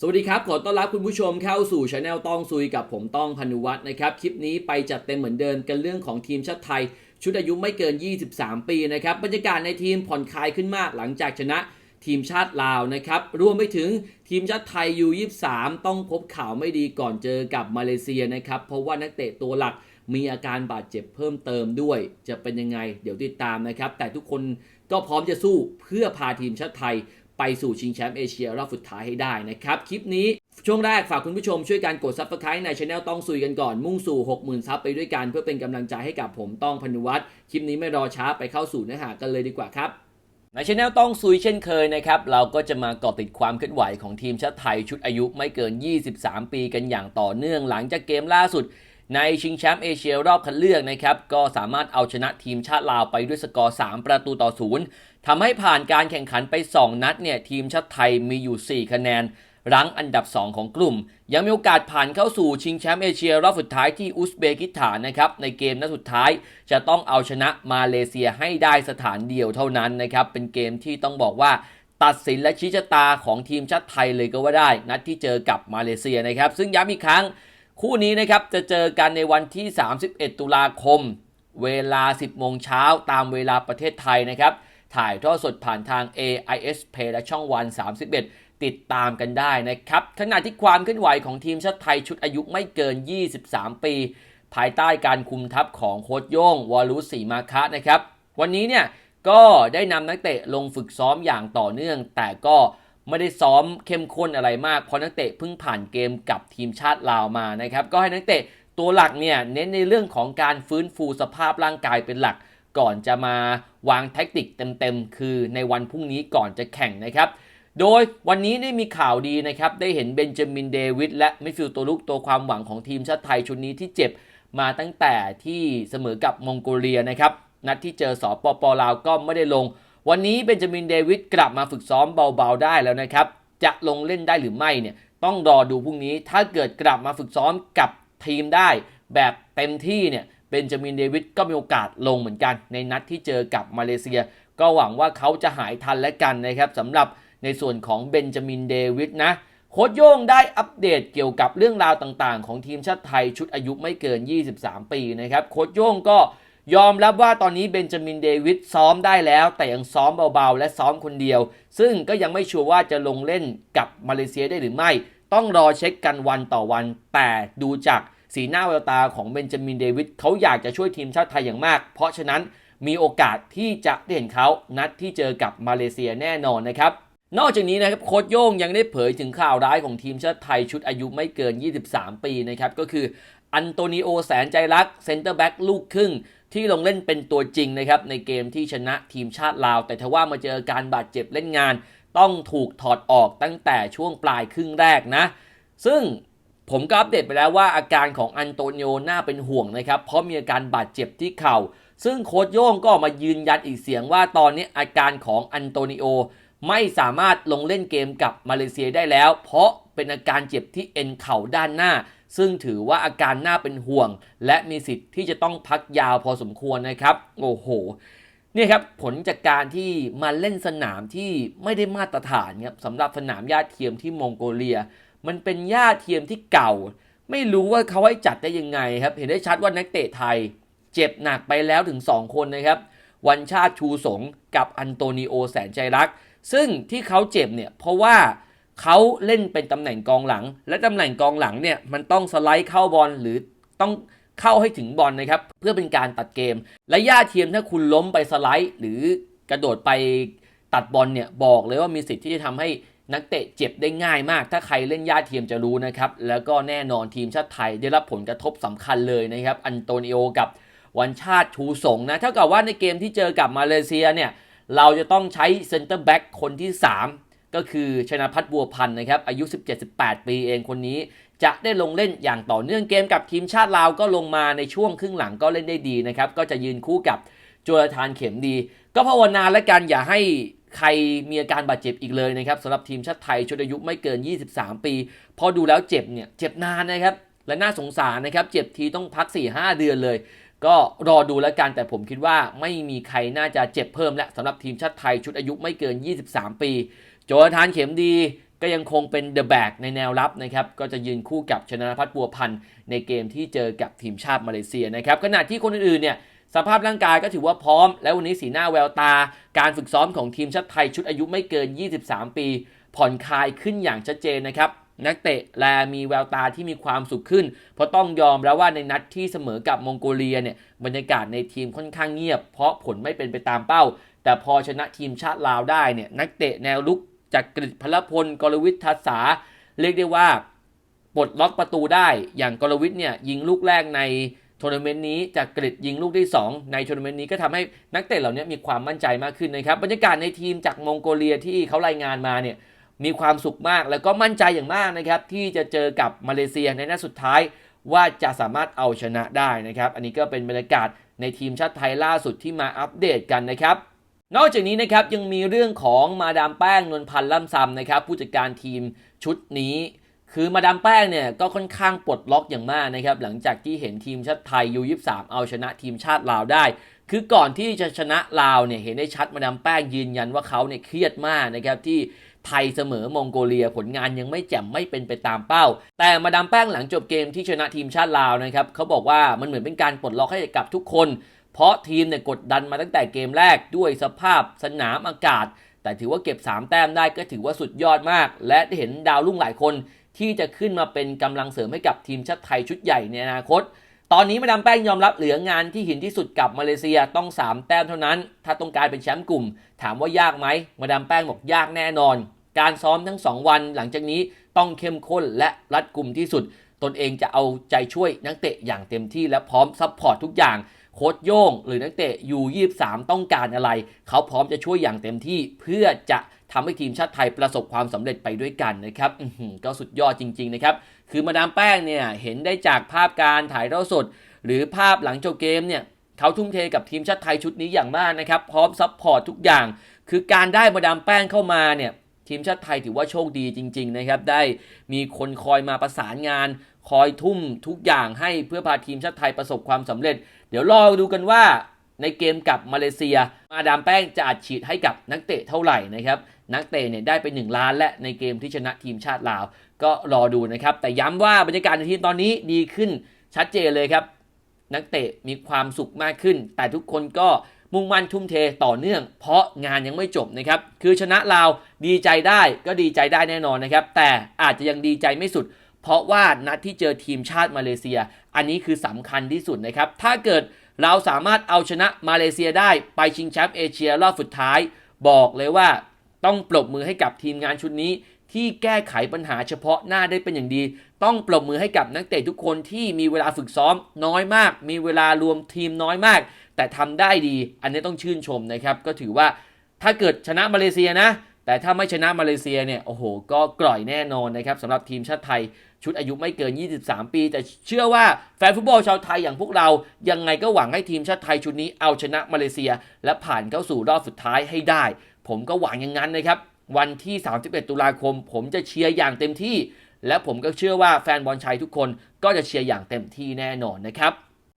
สวัสดีครับ ขอต้อนรับคุณผู้ชมเข้าสู่ช anel ต้องซุยกับผมต้องพนุวัฒน์นะครับ คลิปนี้ไปจัดเต็มเหมือนเดิมกันเรื่องของทีมชาติไทย ชุดอายุไม่เกิน 23 ปีนะครับ บรรยากาศในทีมผ่อนคลายขึ้นมากหลังจากชนะทีมชาติลาวนะครับ รวมไปถึงทีมชาติไทย U23 ต้องพบข่าวไม่ดีก่อนเจอกับมาเลเซียนะครับ เพราะว่านักเตะตัวหลักมีอาการบาดเจ็บเพิ่มเติมด้วย จะเป็นยังไง เดี๋ยวติดตามนะครับ แต่ทุกคนก็พร้อมจะสู้เพื่อพาทีมชาติไทย ไปสู่ชิงแชมป์เอเชียรอบสุดท้ายให้ได้นะครับ คลิปนี้ช่วงแรกฝากคุณผู้ชมช่วยกันกดซับสไครต์ในช anel ต้องซุยกันก่อนมุ่งสู่ 60,000 ซับไปด้วยกัน เพื่อเป็นกำลังใจให้กับผมต้องพนุวัฒน์คลิปนี้ไม่รอช้าไปเข้าสู่เนื้อหากันเลยดีกว่าครับในช anel ต้องซุยเช่นเคยนะครับ เราก็จะมาเกาะติดความเคลื่อนไหวของทีมชาติไทยชุดอายุไม่เกิน 23 ปีกันอย่างต่อเนื่องหลังจากเกมล่าสุด ในชิงแชมป์เอเชียรอบคัดเลือกนะครับ ก็สามารถเอาชนะทีมชาติลาวไปด้วยสกอร์ 3 ประตูต่อศูนย์ทำให้ผ่านการแข่งขันไป 2 นัดเนี่ยทีมชาติไทยมีอยู่ 4 คะแนน รั้งอันดับ 2 ของกลุ่ม ยังมีโอกาสผ่านเข้าสู่ชิงแชมป์เอเชียรอบสุดท้ายที่อุซเบกิสถานนะครับ ในเกมนัดสุดท้ายจะต้องเอาชนะมาเลเซียให้ได้สถานเดียวเท่านั้นนะครับ เป็นเกมที่ต้องบอกว่าตัดสินและชี้ชะตาของทีมชาติไทยเลยก็ว่าได้ นัดที่เจอกับมาเลเซียนะครับ ซึ่งย้ำอีกครั้ง คู่นี้นะครับจะเจอกันในวันที่ 31 ตุลาคม เวลา 10 โมงเช้าตามเวลาประเทศไทยนะครับ ถ่ายทอดสดผ่านทาง AIS Play และช่องวัน 31 ติดตามกันได้นะครับ ขณะที่ความเคลื่อนไหวของทีมชาติไทยชุดอายุไม่เกิน 23 ปี ภายใต้การคุมทัพของโค้ชโย่งวอลุสีมาคะนะครับ วันนี้เนี่ยก็ได้นำนักเตะลงฝึกซ้อมอย่างต่อเนื่อง แต่ก็ ไม่ได้ซ้อมเข้มข้นอะไรมาก เพราะนักเตะเพิ่งผ่านเกมกับทีมชาติลาวมานะครับ ก็ให้นักเตะตัวหลักเนี่ยเน้นในเรื่องของการฟื้นฟูสภาพร่างกายเป็นหลัก ก่อนจะมาวางแท็กติกเต็มๆ คือในวันพรุ่งนี้ก่อนจะแข่งนะครับ โดยวันนี้ได้มีข่าวดีนะครับ ได้เห็นเบนจามินเดวิดและมิฟิลตัวลุกตัวความหวังของทีมชาติไทยชุดนี้ที่เจ็บมาตั้งแต่ที่เสมอกับมองโกเลียนะครับ นัดที่เจอสปปลาวก็ไม่ได้ลง วันนี้เบนจามินเดวิดกลับมาฝึกซ้อมเบาๆได้แล้วนะครับ จะลงเล่นได้หรือไม่เนี่ยต้องรอดูพรุ่งนี้ ถ้าเกิดกลับมาฝึกซ้อมกับทีมได้ แบบเต็มที่เนี่ยเบนจามินเดวิดก็มีโอกาสลงเหมือนกัน ในนัดที่เจอกับมาเลเซีย ก็หวังว่าเขาจะหายทันและกันนะครับสำหรับในส่วนของเบนจามินเดวิดนะโค้ชโย่งได้อัปเดตเกี่ยวกับเรื่องราวต่างๆ ของทีมชาติไทยชุดอายุไม่เกิน 23 ปีนะครับโค้ชโย่งก็ ยอมรับว่าตอนนี้เบนจามินเดวิดซ้อมได้แล้ว แต่ยังซ้อมเบาๆ และซ้อมคนเดียว ซึ่งก็ยังไม่ชัวร์ว่าจะลงเล่นกับมาเลเซียได้หรือไม่ ต้องรอเช็คกันวันต่อวัน แต่ดูจากสีหน้าแววตาของเบนจามินเดวิดเขาอยากจะช่วยทีมชาติไทยอย่างมาก เพราะฉะนั้นมีโอกาสที่จะได้เห็นเขานัดที่เจอกับมาเลเซียแน่นอนนะครับนอกจากนี้นะครับโค้ชโย่งยังได้เผยถึงข่าวร้ายของทีมชาติไทยชุดอายุไม่เกิน 23 ปีนะครับก็คือ อันโตนิโอแสนใจรักเซนเตอร์แบ็กลูกครึ่ง ที่ลงเล่นเป็นตัวจริงนะครับ ในเกมที่ชนะทีมชาติลาว แต่ทว่ามาเจอการบาดเจ็บเล่นงาน ต้องถูกถอดออกตั้งแต่ช่วงปลายครึ่งแรกนะ ซึ่งผมก็อัปเดตไปแล้วว่าอาการของอันโตนิโอน่าเป็นห่วงนะครับ เพราะมีอาการบาดเจ็บที่เข่า ซึ่งโค้ชโย่งก็ออกมายืนยันอีกเสียงว่าตอนนี้อาการของอันโตนิโอไม่สามารถลงเล่นเกมกับมาเลเซียได้แล้ว เพราะเป็นอาการเจ็บที่เอ็นเข่าด้านหน้า ซึ่งถือว่าอาการน่าเป็นห่วง และมีสิทธิ์ที่จะต้องพักยาวพอสมควรนะครับ โอ้โหเนี่ยครับผลจากการที่มาเล่นสนามที่ไม่ได้มาตรฐานครับสำหรับสนามหญ้าเทียมที่มองโกเลีย มันเป็นหญ้าเทียมที่เก่า ไม่รู้ว่าเขาให้จัดได้ยังไงครับ เห็นได้ชัดว่านักเตะไทย เจ็บหนักไปแล้วถึง 2 คนนะครับ วันชาติชูสงกับอันโตนิโอแสนใจรัก ซึ่งที่เขาเจ็บเนี่ยเพราะว่า เขาเล่นเป็นตำแหน่งกองหลัง และตำแหน่งกองหลังเนี่ยมันต้องสไลด์เข้าบอลหรือต้องเข้าให้ถึงบอลนะครับ เพื่อเป็นการตัดเกม และย่าเทียมถ้าคุณล้มไปสไลด์ หรือกระโดดไปตัดบอลเนี่ยบอกเลยว่ามีสิทธิ์ที่จะทำให้นักเตะเจ็บได้ง่ายมาก ถ้าใครเล่นย่าเทียมจะรู้นะครับ แล้วก็แน่นอนทีมชาติไทยได้รับผลกระทบสำคัญเลยนะครับ อันโตนิโอกับวันชาติชูสงนะ เท่ากับว่าในเกมที่เจอกับมาเลเซียเนี่ย เราจะต้องใช้เซนเตอร์แบ็กคนที่ 3 ก็คือชนะพัฒน์บัวพันธ์นะครับอายุ 17-18 ปีเองคนนี้ จะได้ลงเล่นอย่างต่อเนื่องเกมกับทีมชาติลาวก็ลงมาในช่วงครึ่งหลังก็เล่นได้ดีนะครับก็จะยืนคู่กับโจรทานเข็มดี ก็ภาวนาและกันอย่าให้ใครมีอาการบาดเจ็บอีกเลยนะครับสำหรับทีมชาติไทยชุดอายุไม่เกิน 23 ปี พอดูแล้วเจ็บเนี่ยเจ็บนานนะครับและน่าสงสารนะครับเจ็บทีต้องพัก 4-5 เดือนเลย ก็รอดูแล้วกันแต่ผมคิดว่าไม่มีใครน่าจะเจ็บเพิ่มและสำหรับทีมชาติไทยชุดอายุไม่เกิน 23 ปี โจทานเข็มดีก็ยังคงเป็นเดอะแบกในแนวรับนะครับ ก็จะยืนคู่กับชนะพัฒน์บัวพันธ์ในเกมที่เจอกับทีมชาติมาเลเซียนะครับ ขณะที่คนอื่นๆเนี่ยสภาพร่างกายก็ถือว่าพร้อม และวันนี้สีหน้าแววตา การฝึกซ้อมของทีมชาติไทยชุดอายุไม่เกิน 23 ปี ผ่อนคลายขึ้นอย่างชัดเจนนะครับนักเตะแลมีแววตาที่มีความสุขขึ้น เพราะต้องยอมแล้วว่าในนัดที่เสมอกับมองโกเลียเนี่ยบรรยากาศในทีมค่อนข้างเงียบ เพราะผลไม่เป็นไปตามเป้า แต่พอชนะทีมชาติลาวได้เนี่ยนักเตะแนวลุก จากกฤษพลพลกรวิทย์ทัศาเรียกได้ว่าปลดล็อกประตูได้อย่างกรวิทย์เนี่ยยิงลูกแรกในทัวร์นาเมนต์นี้จากกฤษยิงลูกที่ 2 ในทัวร์นาเมนต์นี้ก็ทำให้นักเตะเหล่านี้มีความมั่นใจมากขึ้นนะครับบรรยากาศในทีมจากมองโกเลียที่เขารายงานมาเนี่ยมีความสุขมากแล้วก็มั่นใจอย่างมากนะครับที่จะเจอกับมาเลเซียในนัดสุดท้ายว่าจะสามารถเอาชนะได้นะครับ อันนี้ก็เป็นบรรยากาศในทีมชาติไทยล่าสุดที่มาอัปเดตกันนะครับ นอกจากนี้นะครับยังมีเรื่องของมาดามแป้งนวลพันธ์ล่ำซำนะครับผู้จัดการทีมชุดนี้ คือมาดามแป้งเนี่ยก็ค่อนข้างปลดล็อกอย่างมากนะครับหลังจากที่เห็นทีมชาติไทยยู23เอาชนะทีมชาติลาวได้ คือก่อนที่จะชนะลาวเนี่ยเห็นได้ชัดมาดามแป้งยืนยันว่าเขาเนี่ยเครียดมากนะครับที่ไทยเสมอมองโกเลียผลงานยังไม่แจ่มไม่เป็นไปตามเป้า แต่มาดามแป้งหลังจบเกมที่ชนะทีมชาติลาวนะครับเขาบอกว่ามันเหมือนเป็นการปลดล็อกให้กับทุกคน เพราะทีมเนี่ยกดดันมาตั้งแต่เกมแรกด้วยสภาพสนามอากาศ แต่ถือว่าเก็บ 3 แต้มได้ก็ถือว่าสุดยอดมาก และได้เห็นดาวรุ่งหลายคน ที่จะขึ้นมาเป็นกำลังเสริมให้กับทีมชาติไทยชุดใหญ่ในอนาคต ตอนนี้มาดามแป้งยอมรับเหลืองานที่หินที่สุดกับมาเลเซียต้อง 3 แต้มเท่านั้น ถ้าต้องการเป็นแชมป์กลุ่ม ถามว่ายากไหมมาดามแป้งบอกยากแน่นอน การซ้อมทั้ง 2 วันหลังจากนี้ต้องเข้มข้นและรัดกุมที่สุด ตนเองจะเอาใจช่วยนักเตะอย่างเต็มที่และพร้อมซัพพอร์ตทุกอย่าง โค้ชโย่ง หรือนักเตะยู23 ต้องการอะไร เขาพร้อมจะช่วยอย่างเต็มที่เพื่อจะทำให้ทีมชาติไทยประสบความสำเร็จไปด้วยกันนะครับก็สุดยอดจริง ๆ นะครับ คือมาดามแป้งเนี่ยเห็นได้จากภาพการถ่ายเทอดสด หรือภาพหลังจบเกมเนี่ยเขาทุ่มเทกับทีมชาติไทยชุดนี้อย่างมากนะครับ พร้อมซัพพอร์ตทุกอย่าง คือการได้มาดามแป้งเข้ามาเนี่ย ทีมชาติไทยถือว่าโชคดีจริง ๆ นะครับ ได้มีคนคอยมาประสานงาน คอยทุ่มทุกอย่างให้เพื่อพาทีมชาติไทยประสบความสำเร็จ เดี๋ยวรอดูกันว่าในเกมกับมาเลเซีย มาดามแป้งจะอัดฉีดให้กับนักเตะเท่าไหร่นะครับ นักเตะเนี่ยได้ไป 1 ล้านและในเกมที่ชนะทีมชาติลาว ก็รอดูนะครับ แต่ย้ำว่าบรรยากาศในทีมตอนนี้ดีขึ้นชัดเจนเลยครับ นักเตะมีความสุขมากขึ้น แต่ทุกคนก็ มุ่งมั่นทุ่มเทต่อเนื่อง เพราะงานยังไม่จบนะครับ คือชนะลาวดีใจได้ก็ดีใจได้แน่นอนนะครับ แต่อาจจะยังดีใจไม่สุด เพราะว่านัดที่เจอทีมชาติมาเลเซีย อันนี้คือสำคัญที่สุดนะครับ ถ้าเกิดเราสามารถเอาชนะมาเลเซียได้ไปชิงแชมป์เอเชียรอบสุดท้าย บอกเลยว่าต้องปรบมือให้กับทีมงานชุดนี้ ที่แก้ไขปัญหาเฉพาะหน้าได้เป็นอย่างดี ต้องปรบมือให้กับนักเตะทุกคนที่มีเวลาฝึกซ้อมน้อยมาก มีเวลารวมทีมน้อยมาก แต่ทำได้ดี อันนี้ต้องชื่นชมนะครับ ก็ถือว่าถ้าเกิดชนะมาเลเซียนะ แต่ถ้าไม่ชนะมาเลเซียเนี่ยโอ้โห ก็กร่อยแน่นอนนะครับสำหรับทีมชาติไทยชุดอายุไม่เกิน 23 ปี แต่เชื่อว่าแฟนฟุตบอลชาวไทยอย่างพวกเรา ยังไงก็หวังให้ทีมชาติไทยชุดนี้เอาชนะมาเลเซีย และผ่านเข้าสู่รอบสุดท้ายให้ได้ ผมก็หวังอย่างนั้นนะครับ วันที่ 31 ตุลาคม ผมจะเชียร์อย่างเต็มที่ และผมก็เชื่อว่าแฟนบอลชายทุกคนก็จะเชียร์อย่างเต็มที่แน่นอนนะครับ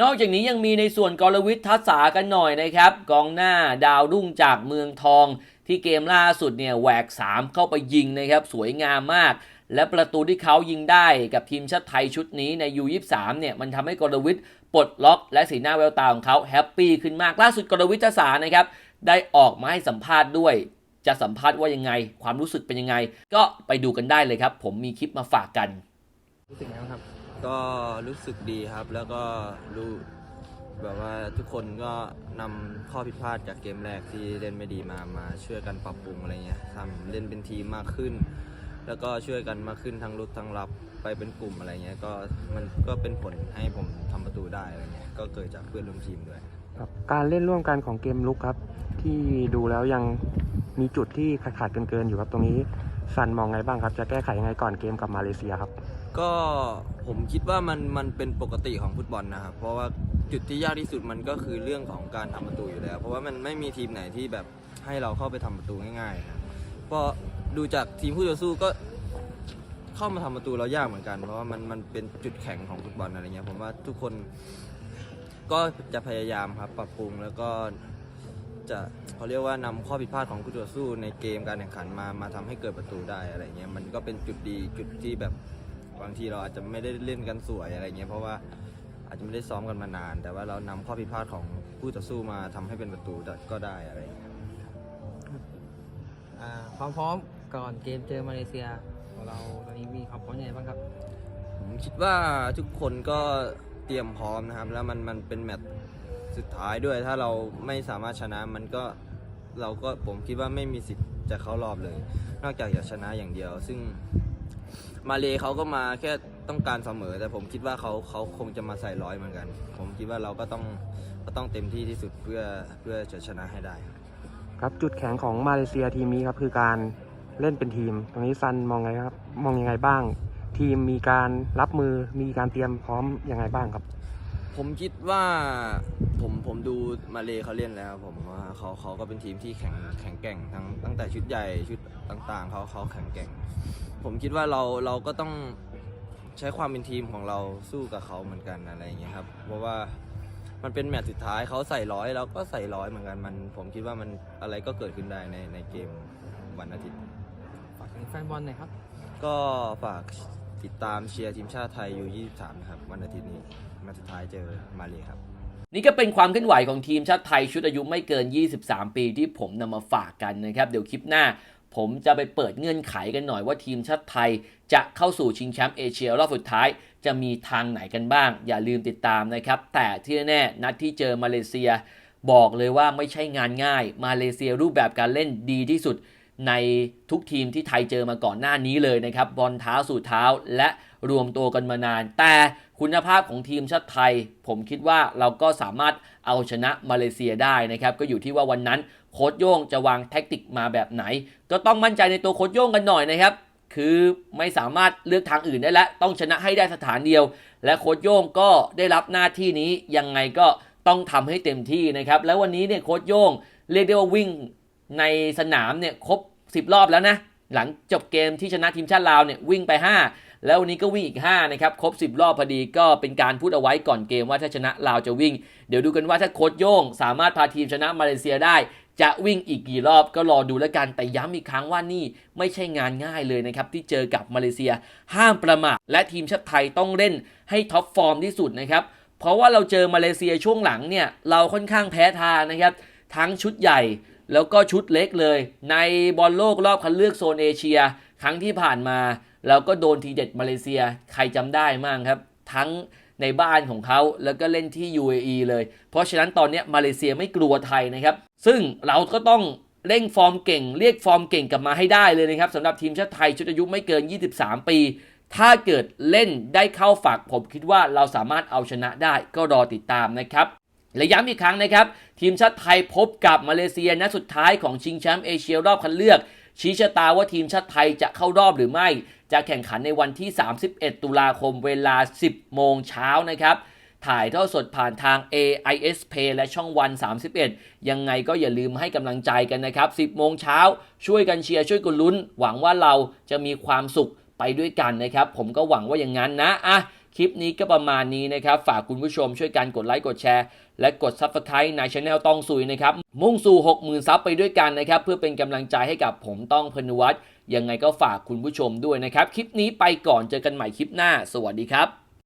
นอกจากนี้ยังมีในส่วนกรวิทย์ทัศษากันหน่อยนะครับ กองหน้าดาวรุ่งจากเมืองทอง ที่เกมล่าสุดเนี่ยแหวก 3 เข้าไปยิงนะครับ สวยงามมาก และประตูที่เขายิงได้กับทีมชาติไทยชุดนี้ใน U23 เนี่ยมันทำให้กรวิทย์ปลดล็อก และสีหน้าแววตาของเขาแฮปปี้ขึ้นมากล่าสุดกรวิทย์ทัศานะครับได้ออกมาให้สัมภาษณ์ด้วย จะสัมภาษณ์ว่ายังไง ความรู้สึกเป็นยังไง ก็ไปดูกันได้เลยครับ ผมมีคลิปมาฝากกันรู้สึกไงบ้างครับ ก็รู้สึกดีครับ แล้วก็รู้แบบว่าทุกคนก็นำข้อผิดพลาดจากเกมแรกที่เล่นไม่ดีมามาช่วยกันปรับปรุงอะไรเงี้ยทำเล่นเป็นทีมมากขึ้น แล้วก็ช่วยกันมากขึ้นทั้งรุกทั้งรับไปเป็นกลุ่มอะไรเงี้ยก็มันก็เป็นผลให้ผมทำประตูได้อะไรเงี้ยก็เกิดจากเพื่อนร่วมทีมด้วยกับการเล่นร่วมกันของเกมลุกครับ ที่ดูแล้วยังมีจุดที่ขาดเกินเกินๆอยู่ครับตรงนี้ซันมองไงบ้างครับ จะแก้ไขยังไงก่อนเกมกับมาเลเซียครับ ก็ผมคิดว่ามันมันเป็นปกติของฟุตบอลนะครับเพราะว่าจุดที่ยากที่สุดมันก็คือเรื่องของการทำประตูอยู่แล้ว เพราะว่ามันไม่มีทีมไหนที่แบบให้เราเข้าไปทำประตูง่ายๆนะเพราะดูจากทีมผู้ต่อสู้ก็เข้ามาทำประตูเรายากเหมือนกัน เพราะว่ามันมันเป็นจุดแข็งของฟุตบอลอะไรเงี้ยผมว่าทุกคนก็จะพยายามครับปรับปรุงแล้วก็จะเขาเรียกว่านำข้อผิดพลาดของคู่ต่อสู้ในเกมการแข่งขันมามาทำให้เกิดประตูได้อะไรเงี้ยมันก็เป็นจุดดีจุดที่แบบ บางทีเราอาจจะไม่ได้เล่นกันสวยอะไรเงี้ยเพราะว่าอาจจะไม่ได้ซ้อมกันมานาน แต่ว่าเรานำข้อผิดพลาดของคู่ต่อสู้มาทำให้เป็นประตูได้ก็ได้อะไรเงี้ยอ่าความพร้อมก่อนเกมเจอมาเลเซียของเราตอนนี้มีความพร้อมยังไงบ้างครับ ผมคิดว่าทุกคนก็เตรียมพร้อมนะครับ แล้วมันมันเป็นแมตช์สุดท้ายด้วย ถ้าเราไม่สามารถชนะมันก็เราก็ผมคิดว่าไม่มีสิทธิ์จะเข้ารอบเลย นอกจากอยากชนะอย่างเดียว ซึ่ง มาเลเขาก็มาแค่ต้องการเสมอ แต่ผมคิดว่าเขาเขาคงจะมาใส่ร้อยเหมือนกัน ผมคิดว่าเราก็ต้องก็ต้องเต็มที่ที่สุดเพื่อเพื่อจะชนะให้ได้ครับครับจุดแข็งของมาเลเซียทีมนี้ครับคือการเล่นเป็นทีม ตรงนี้ซันมองไงครับมองยังไงบ้าง ทีมมีการรับมือมีการเตรียมพร้อมยังไงบ้างครับ ผมคิดว่าผมผมดูมาเลเขาเล่นแล้ว ผมว่าเขาเขาก็เป็นทีมที่แข็งแข็งแกร่งทั้งตั้งแต่ชุดใหญ่ชุดต่างๆเขาเขาแข็งแกร่ง ผมคิดว่าเราเราก็ต้องใช้ความเป็นทีมของเราสู้กับเขาเหมือนกันอะไรอย่างเงี้ยครับ เพราะว่ามันเป็นแมตช์สุดท้ายเขาใส่ร้อยเราก็ใส่ร้อยเหมือนกันมันผมคิดว่ามันอะไรก็เกิดขึ้นได้ในในเกมวันอาทิตย์ ฝากถึงแฟนบอลหน่อยครับ ก็ฝากติดตามเชียร์ทีมชาติไทยอยู่ 23 นะครับ วันอาทิตย์นี้มาสุดท้ายเจอมาเลครับ นี่ก็เป็นความเคลื่อนไหวของทีมชาติไทยชุดอายุไม่เกิน 23 ปีที่ผมนำมาฝากกันนะครับ เดี๋ยวคลิปหน้า ผมจะไปเปิดเงื่อนไขกันหน่อยว่าทีมชาติไทย จะเข้าสู่ชิงแชมป์เอเชียรอบสุดท้าย จะมีทางไหนกันบ้าง อย่าลืมติดตามนะครับ แต่ที่แน่ๆนัดที่เจอมาเลเซีย บอกเลยว่าไม่ใช่งานง่าย มาเลเซียรูปแบบการเล่นดีที่สุด ในทุกทีมที่ไทยเจอมาก่อนหน้านี้เลยนะครับบอลเท้าสู่เท้าและรวมตัวกันมานาน แต่คุณภาพของทีมชาติไทย ผมคิดว่าเราก็สามารถเอาชนะมาเลเซียได้นะครับ ก็อยู่ที่ว่าวันนั้น โค้ชโย่งจะวางแท็กติกมาแบบไหน ก็ต้องมั่นใจในตัวโค้ชโย่งกันหน่อยนะครับ คือไม่สามารถเลือกทางอื่นได้แล้ว ต้องชนะให้ได้สถานเดียว และโค้ชโย่งก็ได้รับหน้าที่นี้ยังไงก็ต้องทำให้เต็มที่นะครับ แล้ววันนี้เนี่ยโค้ชโย่งเรียกได้ว่าวิ่งในสนามเนี่ยครบ 10 รอบแล้วนะ หลังจบเกมที่ชนะทีมชาติลาวเนี่ยวิ่งไป 5 แล้ววันนี้ก็วิ่งอีก 5 นะครับ ครบ 10 รอบพอดีก็เป็นการพูดเอาไว้ก่อนเกมว่าถ้าชนะลาวจะวิ่ง เดี๋ยวดูกันว่าถ้าโค้ชโย่งสามารถพาทีมชนะมาเลเซียได้ จะวิ่งอีกกี่รอบก็รอดูแล้วกันแต่ย้ำอีกครั้งว่านี่ไม่ใช่งานง่ายเลยนะครับ ที่เจอกับมาเลเซีย ห้ามประมาทและทีมชาติไทยต้องเล่นให้ท็อปฟอร์มที่สุดนะครับ เพราะว่าเราเจอมาเลเซียช่วงหลังเนี่ย เราค่อนข้างแพ้ทางนะครับ ทั้งชุดใหญ่แล้วก็ชุดเล็กเลย ในบอลโลกรอบคัดเลือกโซนเอเชีย ครั้งที่ผ่านมาเราก็โดนทีเด็ดมาเลเซีย ใครจำได้มั่งครับ ทั้ง ในบ้านของเขาแล้วก็เล่นที่ UAE เลย เพราะฉะนั้นตอนนี้มาเลเซียไม่กลัวไทยนะครับ ซึ่งเราก็ต้องเร่งฟอร์มเก่ง เรียกฟอร์มเก่งกลับมาให้ได้เลยนะครับสำหรับทีมชาติไทยชุดอายุไม่เกิน 23 ปี ถ้าเกิดเล่นได้เข้าฝักผมคิดว่าเราสามารถเอาชนะได้ก็รอติดตามนะครับและย้ำอีกครั้งนะครับ ทีมชาติไทยพบกับมาเลเซียนัดสุดท้ายของชิงแชมป์เอเชียรอบคัดเลือก ชี้ชะตาว่าทีมชาติไทยจะเข้ารอบหรือไม่ จะแข่งขันในวันที่ 31 ตุลาคมเวลา 10 โมงเช้านะครับถ่ายทอดสดผ่านทาง AIS Pay และช่องวัน 31 ยังไงก็อย่าลืมให้กำลังใจกันนะครับ 10 โมงเช้า ช่วยกันเชียร์ช่วยกันลุ้น หวังว่าเราจะมีความสุขไปด้วยกันนะครับ ผมก็หวังว่าอย่างนั้นนะอะ คลิปนี้ก็ประมาณนี้นะครับ ฝากคุณผู้ชมช่วยกันกดไลค์กดแชร์ และกด Subscribe ในช anel ต้องซุยนะครับ มุ่งสู่ 60,000 ซับไปด้วยกันนะครับ เพื่อเป็นกำลังใจให้กับผมต้องพนุวัฒน์ยังไงก็ฝากคุณผู้ชมด้วยนะครับ คลิปนี้ไปก่อนเจอกันใหม่คลิปหน้า สวัสดีครับ